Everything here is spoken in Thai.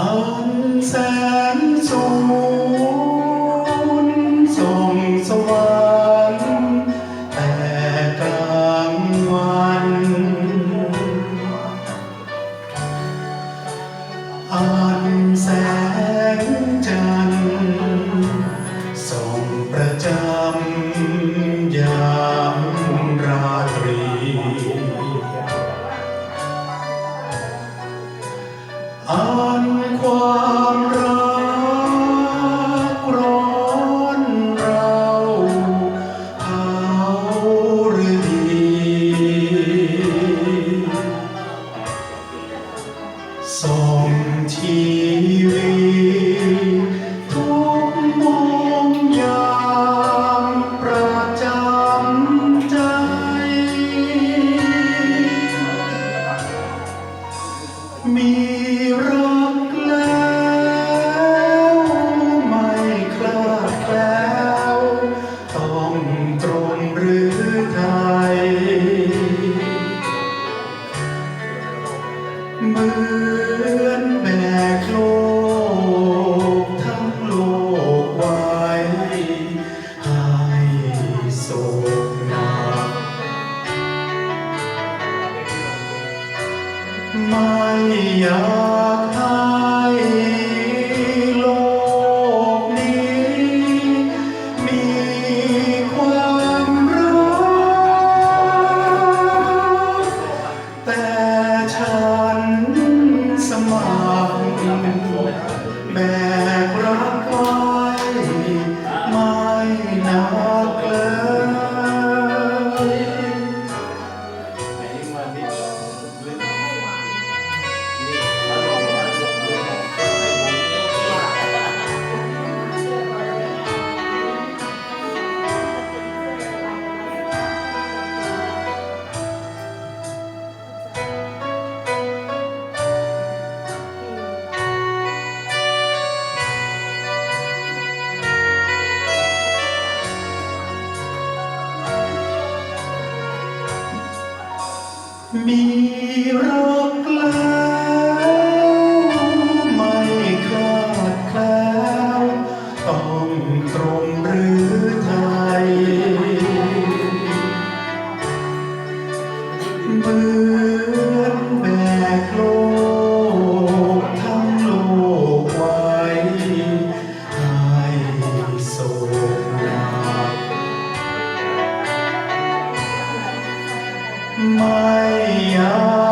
อันแสนสูงส่งสวรรค์แต่กลางวัน อันแสงจันทร์ส่งประจำยามราตรี 과 เหมือนแบกโลกทั้งโลกไวห้โศกหนัไม่อยากทำ มีรักแล้วไม่ขาดแคล้วต้องตรงหรือไทมือ Yeah.